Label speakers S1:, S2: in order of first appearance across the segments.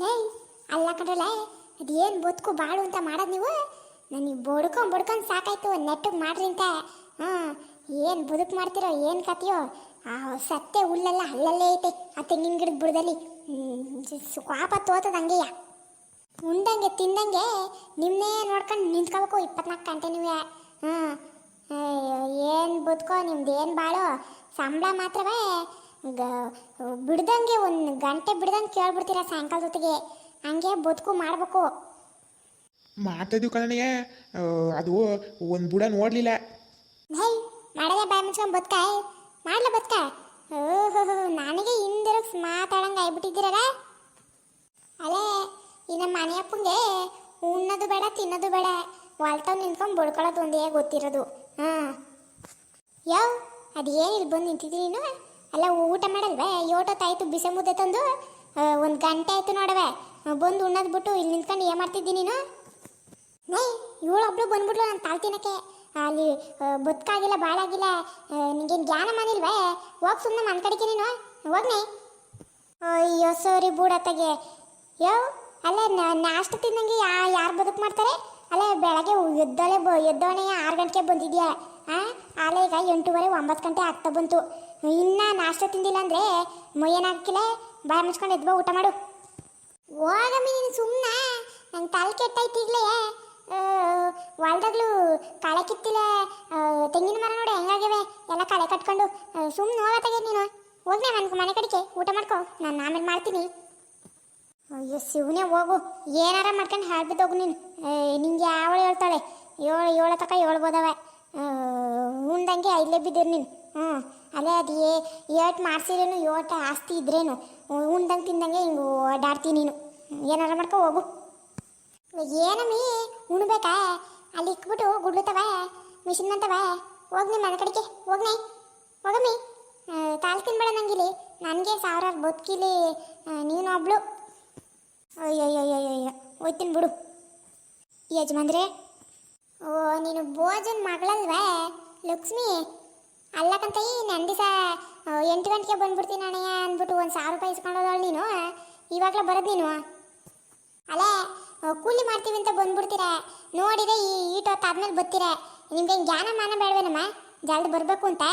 S1: ಲೇ, ಅಲ್ಲ ಕಡಲ ಅದು ಏನು ಬದುಕು ಬಾಳು ಅಂತ ಮಾಡೋದು ನೀವು? ನನಗೆ ಬಡ್ಕೊಂಡು ಬಡ್ಕೊಂಡು ಸಾಕಾಯ್ತು, ನೆಟ್ಟಿಗೆ ಮಾಡ್ರಿ ಅಂತ. ಹಾಂ, ಏನು ಬದುಕು ಮಾಡ್ತಿರೋ, ಏನು ಕತೆಯೋ ಆ ಸತ್ತೆ ಹುಲ್ಲೆಲ್ಲ ಅಲ್ಲಲ್ಲೇ ಐತೆ, ಆ ತೆಂಗಿನ ಗಿಡದ ಬುಡದಲ್ಲಿ. ಸ್ವಾಪ ತೋತದ ಹಂಗೆಯ. ಉಂಡಂಗೆ, ತಿಂದಂಗೆ ನಿಮ್ಮನ್ನೇ ನೋಡ್ಕೊಂಡು ನಿಂತ್ಕೋಬೇಕು ಇಪ್ಪತ್ನಾಲ್ಕು ಗಂಟೆ ನೀವೇ. ಹಾಂ ಏನು ಬದುಕೋ ನಿಮ್ದು ಏನು ಬಾಳೋ? ಸಂಬಳ ಮಾತ್ರವೇ ಬಿಡ್ದಂಗೆ ಒಂದು ಗಂಟೆ ಬಿಡ್ದಂಗೆ ಕೇಳ್ಬಿಡ್ತೀರ ಸಾಯಂಕಾಲ ಜೊತೆಗೆ ಹಂಗೆ ಬದುಕು ಮಾಡಬೇಕು.
S2: ಮಾಡ್ತಿದ್ವಿ ಕಣ್ಣಿಗೆ ಅದು ಒಂದು ಬುಡ ನೋಡಲಿಲ್ಲ.
S1: ಹೈ ಮಾಡದೆ ಬಾಯ್ ಮುಚ್ಕೊಂಡು ಬದುಕ ಮಾಡ್ಲ ಬದುಕ? ಓಹೋ ನನಗೆ ಹಿಂದಿರುಗ್ಸ್ ಮಾತಾಡಂಗೆ ಆಗ್ಬಿಟ್ಟಿದ್ದೀರಲ್ಲ? ಅಲೇ ಈ ನಮ್ಮ ಮನೆಯಪ್ಪಂಗೆ ಉಣ್ಣೋದು ಬೇಡ ತಿನ್ನೋದು ಬೇಡ. ವಾಲ್ತಾವ್ ನಿಂತ್ಕೊಂಡು ಬಡ್ಕೊಳ್ಳೋದು ಒಂದೇ ಗೊತ್ತಿರೋದು. ಹಾಂ. ಯಾವ ಅದು ಇಲ್ಲಿ ಬಂದು ನಿಂತಿದ್ದೀನಿ ನೀನು? ಅಲ್ಲ ಊಟ ಮಾಡಲ್ವೇ? ತಾಯ್ತು ಬಿಸಿ ಮುದ್ದೆ ತಂದು ಒಂದು ಗಂಟೆ ಆಯ್ತು ನೋಡವೆ ಬಂದು ಉಣ್ಣೋದು ಬಿಟ್ಟು ಇಲ್ಲಿ ನಿಂತ್ಕೊಂಡು ಏನು ಮಾಡ್ತಿದ್ದೀನಿ ನೀನು? ನೈ ಇವಳೊಬ್ಳು ಬಂದ್ಬಿಟ್ಲು ನಾನು ತಾಳ್ ತಿನ್ನಕ್ಕೆ. ಅಲ್ಲಿ ಬದುಕಾಗಿಲ್ಲ, ಬಾಳಾಗಿಲ್ಲ. ನಿಂಗೇನು ಜ್ಞಾನ ಮಾಡಿಲ್ವೇ ಹೋಗಿ ಸುಮ್ಮನೆ ನನ್ನ ಕಡಿಕೆ ನೀನು. ಹೋಗ್ನೆ. ಅಯ್ಯೋ ಸೋರಿ ಬೂಡತ್ತಗೆ. ಯೋ, ಅಲ್ಲೇ ನಾಷ್ಟ ತಿನ್ನಂಗೆ ಯಾ, ಯಾರು ಬದುಕು ಮಾಡ್ತಾರೆ? ಬೆಳಗ್ಗೆ ಎದ್ದಳೆ ಬ ಎದ್ದವಣೆ ಆರು ಗಂಟೆಗೆ ಬಂದಿದ್ಯಾ? ಹಾಂ ಆಲೆ ಈಗ ಎಂಟೂವರೆ, ಒಂಬತ್ತು ಗಂಟೆ ಆಗ್ತಾ ಬಂತು. ಇನ್ನೂ ನಾಷ್ಟ ತಿಂದಿಲ್ಲ ಅಂದರೆ ಮೊಯ್ಯನಾಗಿಲ್ಲ ಬಾಯ್ ಮುಚ್ಕೊಂಡು ಎದ್ಬೋ ಊಟ ಮಾಡು. ಹೋಗಮ್ಮಿ, ನೀನು ಸುಮ್ಮನೆ ನಂಗೆ ತಲೆ ಕೆಟ್ಟೈತಿ ಹೊಲ್ದಾಗ್ಲೂ ಕಳೆ ಕಿತ್ತಿಲ್ಲ. ತೆಂಗಿನ ಮರ ನೋಡಿ ಹೆಂಗಾಗಿವೆ ಎಲ್ಲ ಕಳೆ ಕಟ್ಕೊಂಡು. ಸುಮ್ಮನೆ ಹೋಗತ್ತಾಗೆ ನೀನು. ಹೋಗ್ನೆ ನನ್ಗೆ ಮನೆ ಕಡೆಗೆ. ಊಟ ಮಾಡ್ಕೊ. ನಾನು ಆಮೇಲೆ ಮಾಡ್ತೀನಿ. ಅಯ್ಯೋ, ಶಿವನೇ, ಹೋಗು. ಏನಾರ ಮಾಡ್ಕೊಂಡು ಹೇಳ್ಬಿದ್ದೋಗು ನೀನು. ನಿಂಗೆ ಯಾವಳು ಹೇಳ್ತಾಳೆ? ಏಳು ಏಳು ತಕ ಹೇಳ್ಬೋದವೆ. ಉಂಡಂಗೆ ಇಲ್ಲೇ ಬಿದ್ದಿರು ನೀನು. ಹ್ಞೂ ಅದೇ ಅದು. ಏ ಏಟ್ ಮಾಡಿಸಿದ್ರೇನು ಏಟ ಆಸ್ತಿ ಇದ್ರೇನು. ಉಂಡಂಗೆ ತಿಂದಂಗೆ ಹಿಂಗೆ ಓಡಾಡ್ತೀನಿ ನೀನು. ಏನಾರ ಮಾಡ್ಕೊ, ಹೋಗು. ಏನಮ್ಮಿ, ಉಣ್ಬೇಕಾ? ಅಲ್ಲಿ ಇಕ್ಬಿಟ್ಟು ಗುಡ್ಲುತ್ತವ, ಮಿಷಿನ್ ಅಂತವ. ಹೋಗ್ನಿ ಮನೆ ಕಡೆಗೆ ಹೋಗ್ನಿ ಹೋಗಮ್ಮಿ. ಕಾಲು ತಿನ್ಬೇಡ ನಂಗಿಲಿ ನನಗೆ ಸಾವಿರಾರು ಬದುಕಿಲಿ ನೀನು ಒಬ್ಳು ಅಯ್ಯಯ್ಯಯ್ಯಯ್ಯ ಬಿಡು. ಯಜಮಾನ್ರೆ, ಓ, ನೀನು ಭೋಜನ್ ಮಗಳಲ್ವೇ? ಲಕ್ಷ್ಮಿ ಅಲ್ಲಕ್ಕಂತ ಈ ನನ್ನ ದಿವಸ ಎಂಟು ಗಂಟೆಗೆ ಬಂದ್ಬಿಡ್ತೀನಿ ಅಣ್ಣಯ್ಯ ಅಂದ್ಬಿಟ್ಟು ಒಂದು ಸಾವಿರ ರೂಪಾಯಿ ಇಸ್ಕೊಂಡೋದಳು ನೀನು? ಇವಾಗಲೇ ಬರೋದು ನೀನು? ಅಲ್ಲೇ ಕೂಲಿ ಮಾಡ್ತೀವಿ ಅಂತ ಬಂದ್ಬಿಡ್ತೀರ? ನೋಡಿದ್ರೆ ಈ ಈಟ್ ಹೊತ್ತಾದ್ಮೇಲೆ ಬರ್ತೀರ? ನಿಮ್ಗೆ ಜ್ಞಾನ ಮಾನ ಬೇಡವೇನಮ್ಮ? ಜಲ್ದಿ ಬರಬೇಕು ಅಂತ?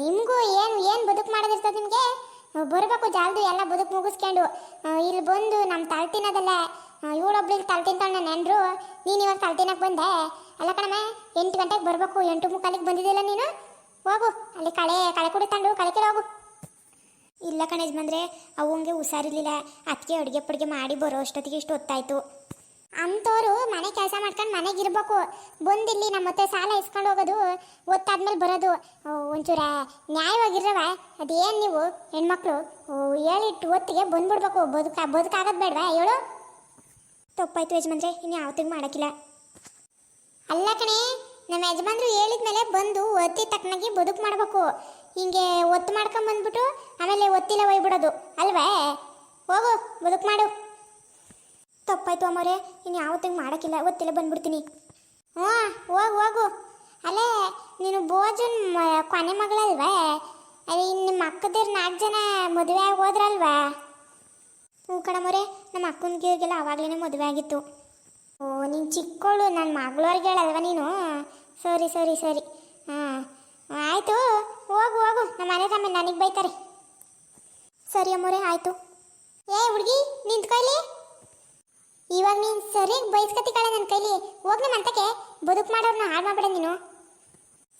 S1: ನಿಮಗೂ ಏನು ಏನು ಬದುಕು ಮಾಡೋದಿರ್ತದೆ ನಿಮಗೆ? ಬರಬೇಕು ಜಲ್ದಿ, ಎಲ್ಲ ಬದುಕು ಮುಗಿಸ್ಕೊಂಡು. ಇಲ್ಲಿ ಬಂದು ನಮ್ಮ ತಲೆ ತಿನ್ನೋದಲ್ಲ ಇವಳೊಬ್ಳಿಗೆ ತಲೆ ತಿಂತಾಳೆ ನೆಂಡ್ರು. ನೀನು ಇವಾಗ ತಲೆ ಬಂದೆ? ಅಲ್ಲ ಕಣಮ್ಮ, ಎಂಟು ಗಂಟೆಗೆ ಬರಬೇಕು, ಎಂಟು ಮುಕ್ಕಾಲಿಗೆ ಬಂದಿದ್ದಿಲ್ಲ ನೀನು? ಹೋಗು, ಅಲ್ಲಿ ಕಳೆ ಕಳೆ ಕುಡಿತಂಡು ಕಳೆ ಕೇಳಿ ಹೋಗು. ಇಲ್ಲ ಕಣ ಬಂದರೆ ಅವಂಗೆ ಹುಷಾರಿರ್ಲಿಲ್ಲ. ಅದಕ್ಕೆ ಅಡುಗೆ ಪಡುಗೆ ಮಾಡಿ ಬರೋ ಅಷ್ಟೊತ್ತಿಗೆ ಇಷ್ಟು ಹೊತ್ತಾಯ್ತು. ಅಂಥವ್ರು ಮನೆ ಕೆಲಸ ಮಾಡ್ಕೊಂಡು ಮನೆಗೆ ಇರಬೇಕು. ಬಂದಿಲ್ಲಿ ನಮ್ಮ ಮತ್ತೆ ಸಾಲ ಇಸ್ಕೊಂಡು ಹೋಗೋದು, ಒತ್ತಾದ್ಮೇಲೆ ಬರೋದು. ಒಂಚೂರ ನ್ಯಾಯವಾಗಿರವ ಅದೇನು ನೀವು ಹೆಣ್ಮಕ್ಳು? ಹೇಳಿಟ್ಟು ಹೊತ್ತಿಗೆ ಬಂದ್ಬಿಡ್ಬೇಕು. ಬದುಕ, ಬದುಕಾಗೋದು ಬೇಡವಾ. ಹೇಳು. ತಪ್ಪಾಯ್ತು ಯಜಮಾನ್ರೆ, ಇನ್ನು ಯಾವತ್ತಿಗೆ ಮಾಡೋಕ್ಕಿಲ್ಲ. ಅಲ್ಲ ಕಣೆ ನಮ್ಮ ಯಜಮಾನ್ರು ಹೇಳಿದ್ಮೇಲೆ ಬಂದು ಒತ್ತಿ ತಕ್ಕನಾಗಿ ಬದುಕು ಮಾಡಬೇಕು. ಹಿಂಗೆ ಒತ್ತು ಮಾಡ್ಕೊಂಬಂದ್ಬಿಟ್ಟು ಆಮೇಲೆ ಒತ್ತಿಲ್ಲ ಒಯ್ಬಿಡೋದು. ಅಲ್ವೇ? ಹೋಗು, ಬದುಕು ಮಾಡು. ತಪ್ಪಾಯ್ತು ಅಮ್ಮವ್ರೆ ಇನ್ನು ಯಾವತ್ತಿಗೆ ಮಾಡೋಕ್ಕಿಲ್ಲ ಗೊತ್ತಿಲ್ಲ ಬಂದ್ಬಿಡ್ತೀನಿ. ಹ್ಞೂ, ಹೋಗು ಹೋಗು. ಅಲ್ಲೇ, ನೀನು ಬೋಜನ್ ಕೊನೆ ಮಗಳಲ್ವೇ? ಇನ್ನು ನಿಮ್ಮ ಅಕ್ಕದಿರು ನಾಲ್ಕು ಜನ ಮದುವೆ ಆಗಿ ಹೋದ್ರಲ್ವಾ? ಹ್ಞೂ ಕಣಮ್ಮವ್ರೆ ನಮ್ಮ ಅಕ್ಕನಿಗೆಲ್ಲ ಆವಾಗಲೇ ಮದುವೆ ಆಗಿತ್ತು. ಓ, ನೀನು ಚಿಕ್ಕವಳು ನನ್ನ ಮಗಳವ್ರಿಗೆ ಹೇಳಲ್ವ ನೀನು? ಸರಿ ಸರಿ ಸರಿ. ಹಾಂ ಆಯಿತು, ಹೋಗು ಹೋಗು. ನಮ್ಮ ಮನೆ ತಮ್ಮ ನನಗೆ ಬೈತಾರೆ. ಸರಿ ಅಮ್ಮೋರೆ, ಆಯಿತು. ಏ, ಹುಡುಗಿ ನಿಂತ್ಕೊಳ್ಳಿ ಇವಾಗ ನೀನು ಸರಿಯಾಗಿ ಬಯಸ್ಕತಿ ಕಳೆ ನನ್ನ ಕೈಲಿ, ಹೋಗ್ಲಿ ನಮ್ಮ ಬದುಕು ಮಾಡೋರ್ನ ಹಾಳು ಮಾಡ್ಬೇಡ ನೀನು.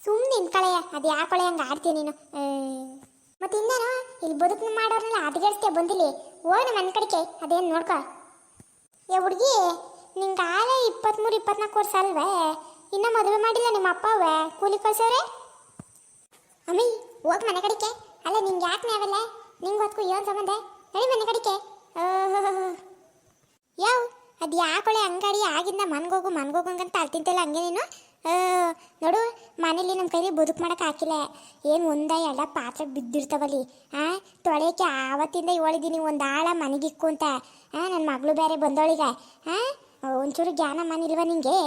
S1: ಸುಮ್ಮನೆ ಕಳೆಯ ಅದು ಯಾಕೊಳೆ ಹಂಗೆ ಆಡ್ತೀನಿ ನೀನು? ಮತ್ತೆ ಇನ್ನೇನು? ಇಲ್ಲಿ ಬದುಕು ಮಾಡೋರ್ನೆಲ್ಲ ಹದಗೆಡಿಸ್ತೀಯ ಬಂದಿಲ್ಲಿ? ಹೋಗಿ ಮನೆ ಕಡೆಗೆ, ಅದೇನು ನೋಡ್ಕೊ. ಏ ಹುಡುಗಿ, ನಿಂಗೆ ಆಗಲೇ ಇಪ್ಪತ್ತ್ಮೂರು ಇಪ್ಪತ್ನಾಲ್ಕು ವರ್ಷ ಅಲ್ವೇ? ಇನ್ನೂ ಮದುವೆ ಮಾಡಿಲ್ಲ ನಿಮ್ಮ ಅಪ್ಪ ಅವೇ ಕೂಲಿ ಕಳ್ಸೋರೆ? ಅಮ್ಮಿ, ಹೋಗಿ ಮನೆ ಕಡಿಕೆ ಅಲ್ಲ, ನಿಂಗೆ ಯಾಕೆ ನಾವೆಲ್ಲ ನಿಂಗೆ ಹೊತ್ಕು, ಏನು ಸಂಬಂಧ? ಹೇಳಿ ಮನೆ ಕಡಿಕೆ ಯಾವ? ಅದು ಯಾಕೊಳೆ ಅಂಗಡಿ ಆಗಿಂದ ಮನ್ಗೋಗು ಮನ್ಗೋಗು ಅಂತ ಅಳ್ತಿಂತಲ್ಲ ಹಂಗೆ ನೀನು? ನೋಡು, ಮನೇಲಿ ನಮ್ಮ ಕೈಲಿ ಬದುಕು ಮಾಡೋಕೆ ಹಾಕಿಲ್ಲ. ಏನು ಒಂದ ಎಲ್ಲ ಪಾತ್ರೆ ಬಿದ್ದಿರ್ತಾವಲ್ಲಿ ಹಾಂ ತೊಳೆಯೋಕ್ಕೆ ಆವತ್ತಿಂದ ಹೇಳಿದ್ದೀನಿ ಒಂದು ಆಳ ಮನೆಗಿಕ್ಕು ಅಂತ. ಹಾಂ ನನ್ನ ಮಗಳು ಬೇರೆ ಬಂದವಳಿಗೆ ಹಾಂ ಒಂಚೂರು ಜ್ಞಾನ ಮನಿಲ್ವ ನಿಂಗೆ?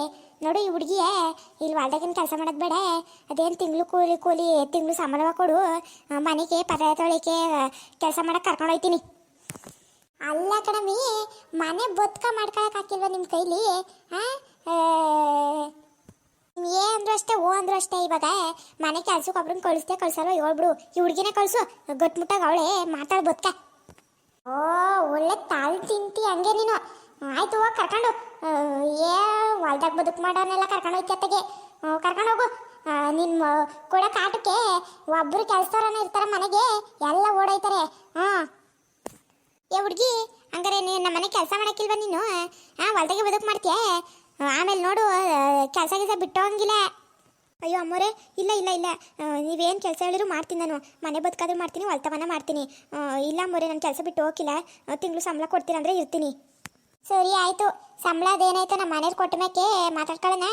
S1: ನೋಡು ಈ ಹುಡುಗಿಯ, ಇಲ್ಲಿ ಹೊಲ್ದಾಗಿನ ಕೆಲಸ ಮಾಡೋದು ಬೇಡ. ಅದೇನು ತಿಂಗಳು ಕೂಲಿ ಕೂಲಿ, ತಿಂಗಳು ಸಂಬಳ ಕೊಡು. ಮನೆಗೆ ಪದ ತೊಳಿಕೆ ಕೆಲಸ ಮಾಡೋಕೆ ಕರ್ಕೊಂಡು ಹೋಗ್ತೀನಿ ಅಲ್ಲ ಕಡಮಿ ಮನೆ ಬದುಕ ಮಾಡ್ಕೊಳಕ್ ಹಾಕಿಲ್ವಾ ನಿಮ್ಮ ಕೈಲಿ ಏ ಅಂದ್ರು ಅಷ್ಟೇ, ಓ ಅಂದ್ರು ಅಷ್ಟೇ ಇವಾಗ. ಮನೆ ಕೆಲ್ಸಕ್ಕೆ ಒಬ್ರನ್ನ ಕಳಿಸ್ದೆ ಕಳ್ಸಲ್ವ? ಹೇಳ್ಬಿಡು ಈ ಹುಡುಗಿನೇ ಕಳ್ಸು. ಗಟ್ಮುಟ್ಟಾಗ ಅವಳೆ ಮಾತಾಡ್ ಬದುಕ. ಓ, ಒಳ್ಳೆ ತಾಳ್ ತಿಂತಿ ಹಂಗೆ ನೀನು. ಆಯ್ತು, ಹೋಗಿ ಕರ್ಕೊಂಡು ಏ, ಹೊಲ್ದಾಗ ಬದುಕು ಮಾಡೋನೆಲ್ಲ ಕರ್ಕೊಂಡು ಹೋಗಿ ಅತ್ತಗೆ. ಕರ್ಕೊಂಡು ಹೋಗು. ನಿಮ್ಮ ಕೊಡೋ ಕಾಟಕ್ಕೆ ಒಬ್ರು ಕೆಲ್ಸದವ್ರನ್ನ ಇರ್ತಾರೆ ಮನೆಗೆ, ಎಲ್ಲ ಓಡೋಯ್ತಾರೆ ಹಾಂ ಏ ಹುಡುಗಿ ಹಂಗಾರೆ ನೀನು ನಮ್ಮ ಮನೆ ಕೆಲಸ ಮಾಡಕ್ಕಿಲ್ವ ನೀನು? ಆ ಹೊಲ್ದಾಗೆ ಬದುಕು ಮಾಡ್ತೀಯ? ಆಮೇಲೆ ನೋಡು ಕೆಲಸ ಕೆಲಸ ಬಿಟ್ಟೋಂಗಿಲ್ಲ. ಅಯ್ಯೋ ಅಮ್ಮೋರೆ, ಇಲ್ಲ ಇಲ್ಲ ಇಲ್ಲ. ನೀವೇನು ಕೆಲಸ ಹೇಳಿದ್ರು ಮಾಡ್ತೀನಿ ನಾನು. ಮನೆ ಬದುಕಾದ್ರೂ ಮಾಡ್ತೀನಿ, ಹೊಲ್ತವನ ಮಾಡ್ತೀನಿ. ಇಲ್ಲ ಅಮ್ಮೋರೆ, ನಾನು ಕೆಲಸ ಬಿಟ್ಟು ಹೋಗಿಲ್ಲ ತಿಂಗಳು ಸಂಬಳ ಕೊಡ್ತೀರಂದ್ರೆ ಇರ್ತೀನಿ. ಸರಿ ಆಯಿತು. ಸಂಬಳ ಅದೇನಾಯ್ತು ನಮ್ಮ ಮನೇಲಿ ಕೊಟ್ಟ ಮ್ಯಾಕೆ ಮಾತಾಡ್ಕೊಳ್ಳೋಣ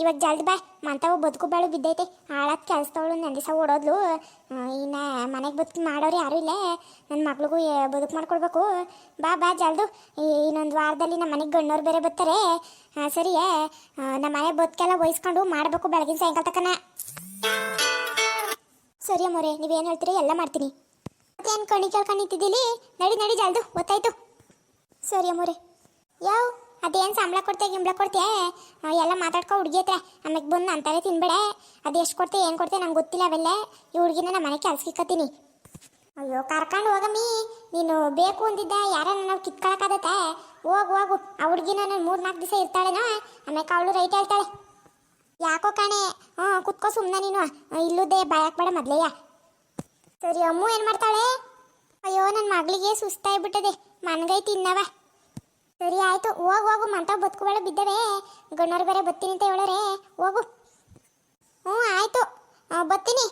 S1: ಇವಾಗ ಜಲ್ದಿ ಬಾ. ಮಂತವು ಬದುಕು ಬಾಳು ಬಿದ್ದೈತೆ. ಆಳತ್ ಕೆಲಸದವಳು ನನ್ನ ದಿವಸ ಓಡೋದ್ಲು. ಇನ್ನು ಮನೆಗೆ ಬದುಕು ಮಾಡೋರು ಯಾರೂ ಇಲ್ಲ. ನನ್ನ ಮಗಳಿಗೂ ಬದುಕು ಮಾಡ್ಕೊಡ್ಬೇಕು. ಬಾ ಬಾ ಜಲ್ದು. ಇನ್ನೊಂದು ವಾರದಲ್ಲಿ ನಮ್ಮ ಮನೆಗೆ ಗಣ್ಣವ್ರು ಬೇರೆ ಬರ್ತಾರೆ. ಹಾಂ ಸರಿಯೇ ನಮ್ಮ ಮನೆ ಬದುಕೆಲ್ಲ ವಹಿಸ್ಕೊಂಡು ಮಾಡಬೇಕು ಬೆಳಗಿನ ಸಾಯಂಕಾಲ ತಕ್ಕನ ಸರಿ ಅಮ್ಮೋರೆ ನೀವೇನು ಹೇಳ್ತೀರಿ? ಎಲ್ಲ ಮಾಡ್ತೀನಿ. ಮತ್ತೆ ಕಣಿ ಕೇಳ್ಕೊಂಡು ನಿಂತಿದ್ದೀಲಿ? ನಡಿ ನಡಿ ಜಲ್ದು. ಗೊತ್ತಾಯ್ತು ಸರಿ ಅಮ್ಮೋರೆ. ಯಾವ ಅದೇನು ಸಂಬಳ ಕೊಡ್ತೀಯ, ಗಿಂಬಳ ಕೊಡ್ತೀಯ? ಎಲ್ಲ ಮಾತಾಡ್ಕೊ ಹುಡುಗಿ ಹತ್ರ ಆಮೇಲೆ ಬಂದು ಅಂತಾರೆ ತಿನ್ಬೇಡ. ಅದು ಎಷ್ಟು ಕೊಡ್ತೀಯ, ಏನು ಕೊಡ್ತೀಯ ನಂಗೆ ಗೊತ್ತಿಲ್ಲ ಅವೆಲ್ಲ. ಈ ಹುಡುಗಿನ ನಮ್ಮ ಮನೆ ಕೆಲ್ಸಕ್ಕಿಕ್ಕತ್ತೀನಿ ಅಯ್ಯೋ ಕರ್ಕೊಂಡು ಹೋಗಮ್ಮಿ. ನೀನು ಬೇಕು ಅಂದಿದ್ದ, ಯಾರನ್ನ ನಾವು ಕಿತ್ಕೊಳಕ್ಕಾಗತ್ತೆ? ಹೋಗು ಹೋಗು. ಆ ಹುಡುಗಿನ ನಾನು ಮೂರು ನಾಲ್ಕು ದಿವಸ ಇರ್ತಾಳೆನೋ? ಆಮೇಲೆ ಅವಳು ರೈಟ್ ಹೇಳ್ತಾಳೆ. ಯಾಕೋ ಕಾಣೆ? ಹ್ಞೂ ಕುತ್ಕೋ ಸುಮ್ಮನೆ ನೀನು. ಇಲ್ಲದೆ ಬಾಯಾಕ್ಬೇಡ ಬಾಯಕ್ ಬೇಡ ಮೊದ್ಲೆಯ ಸರಿ, ಅಮ್ಮು ಏನು ಮಾಡ್ತಾಳೆ? ಅಯ್ಯೋ ನನ್ನ ಮಗಳಿಗೆ ಸುಸ್ತಾಗ್ಬಿಟ್ಟದೆ ಮನಗೈ ತಿನ್ನವ. ಸರಿ ಆಯ್ತು, ಹೋಗು ಹೋಗು ಮಂತ ಬದುಕುಗಳು ಬಿದ್ದವೆ. ಗಣ್ಣರು ಬೇರೆ ಬತ್ತೀನಿ ಅಂತ ಹೇಳೋರೆ. ಹೋಗು. ಹ್ಞೂ, ಆಯ್ತು. ಬತ್ತೀನಿ.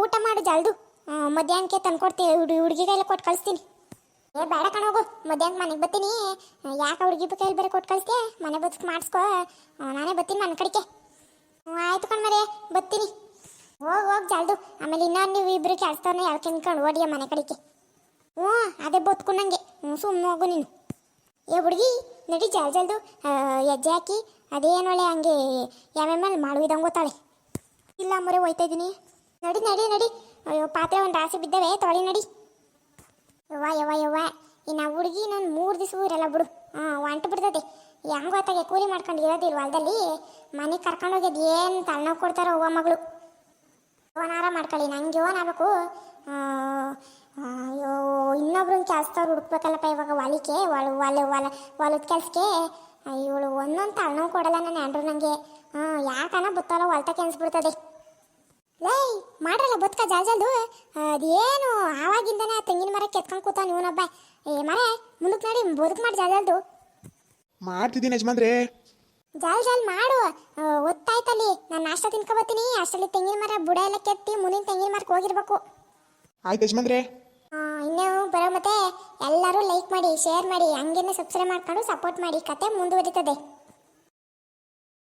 S1: ಊಟ ಮಾಡು ಜಲ್ದು. ಮಧ್ಯಾಹ್ನಕ್ಕೆ ತಂದ್ಕೊಡ್ತೀನಿ ಹುಡುಗಿ ಹುಡುಗಿ ಕೈಲಿ ಕೊಟ್ಟು ಕಳಿಸ್ತೀನಿ. ಏ, ಬೇಡ ಕಣ, ಹೋಗು. ಮಧ್ಯಾಹ್ನ ಮನೆಗೆ ಬರ್ತೀನಿ ಯಾಕೆ ಹುಡುಗಿ ಕೈಲಿ ಬೇರೆ ಕೊಟ್ಟು ಕಳಿಸ್ತೀಯ? ಮನೆ ಬದುಕು ಮಾಡಿಸ್ಕೋ. ನಾನೇ ಬತ್ತೀನಿ ನನ್ನ ಕಡೆಗೆ. ಹ್ಞೂ, ಆಯ್ತು ಕಣ್ಮರೆ ಬರ್ತೀನಿ ಹೋಗಿ ಹೋಗಿ ಜಲ್ದು. ಆಮೇಲೆ ಇನ್ನೊಂದು ನೀವು ಇಬ್ಬರು ಕೆಲಸದವ್ರನ್ನ ತಿನ್ಕೊಂಡು ಓಡಿಯ ಮನೆ ಕಡೆಗೆ. ಹ್ಞೂ, ಅದೇ ಬತ್ಕೊಂಡಂಗೆ. ಹ್ಞೂ ಸುಮ್ಮನೆ ಹೋಗು ನೀನು. ಏ ಹುಡುಗಿ ನಡಿ ಜಲ್ ಜಲ್ದು ಹೆಜ್ಜೆ ಹಾಕಿ, ಅದೇನು ಒಳ್ಳೆ ಹಂಗೆ ಯಾವ್ಯಾಮೇಲೆ ಮಾಡುವಿದಂಗೆ ಗೊತ್ತಾಳೆ. ಇಲ್ಲ ಮೊರೆ, ಹೋಯ್ತಾ ಇದ್ದೀನಿ. ನಡಿ ನಡಿ ನಡಿ. ಅಯ್ಯೋ, ಪಾತ್ರೆ ಒಂದು ರಾಸಿ ಬಿದ್ದವೆ, ತೊಳಿ ನಡಿ. ಯವ್ವ ಯವ್ವ ಯವ್ವ. ಇನ್ನು ಹುಡುಗಿ ನಾನು ಮೂರು ದಿವಸ ಊರೆಲ್ಲ ಬಿಡು. ಹಾಂ ಹೊಂಟು ಬಿಡ್ತದೆ. ಹೆಂಗ್ ಗೊತ್ತಾಗೆ, ಕೂಲಿ ಮಾಡ್ಕೊಂಡು ಇರೋದಿಲ್ಲ ಹೊಲದಲ್ಲಿ? ಮನೆಗೆ ಕರ್ಕೊಂಡು ಹೋಗ್ಯದ ಏನು ತಲೆನೋವು ಕೊಡ್ತಾರೋ ಅವ್ವ ಮಗಳು. ಓನಾರ ಮಾಡ್ಕೊಳ್ಳಿ, ನಂಗೆ ಓನ್ ಆಗ್ಬೇಕು. ಅಯ್ಯೋ ಇನ್ನೊಬ್ರನ್ನ ಕೆಲಸದವ್ರು ಹುಡುಕ್ಬೇಕಲ್ಲಪ್ಪ ಇವಾಗ ಹೊಲಿಕೆ ಒಳ ಒಲೆ ಹೊಲ ಹೊಲದ ಕೆಲಸಕ್ಕೆ ಇವಳು ಒಂದೊಂದು ತಣ್ಣು ಕೊಡಲ್ಲ ನನ್ನ ಆಂಡ್ರು ನನಗೆ ಹಾಂ ಯಾಕನ ಬತ್ತಲ್ಲ ಹೊಲ್ತಕ್ಕೆ ಬಿಡ್ತದೆ ಲೈ ಮಾಡ್ರಲ್ಲ ಬದುಕ ಜಲ್ ಜಲ್ದು. ಅದೇನು ಆವಾಗಿಂದನೇ ಆ ತೆಂಗಿನ ಮರ ಕೆತ್ಕೊಂಡು ಕೂತಾನ ಇವನೊಬ್ಬ. ಏ ಮರ ಮುಂದಕ್ಕೆ ನೋಡಿ ಬದುಕು ಮಾಡಿ ಜಲ್ ಜಲ್ದು.
S2: ಮಾಡ್ತಿದ್ದೀನಿ ಯಜಮಾನ್ರೆ.
S1: ಜಲ್ ಜಲ್ ಮಾಡು. ಒತ್ತಾಯ್ತಲ್ಲಿ ನಾನು ನಾಷ್ಟ ತಿನ್ಕೊಬತ್ತೀನಿ ಅಷ್ಟರಲ್ಲಿ ತೆಂಗಿನ ಮರ ಬುಡ ಎಲ್ಲ ಕೆತ್ತಿ ಮುಂದಿನ ತೆಂಗಿನ ಮರಕ್ಕೆ ಹೋಗಿರ್ಬೇಕು.
S2: ಆಯ್ತು ಯಜಮಾನ್ರೆ.
S1: ಇನ್ನೂ ಬರೋ ಮತ್ತೆ ಎಲ್ಲರೂ ಲೈಕ್ ಮಾಡಿ ಶೇರ್ ಮಾಡಿ, ಹಂಗೇನೆ ಸಬ್ಸ್ಕ್ರೈಬ್ ಮಾಡ್ಕೊಂಡು ಸಪೋರ್ಟ್ ಮಾಡಿ ಕತೆ ಮುಂದುವರಿತದೆ.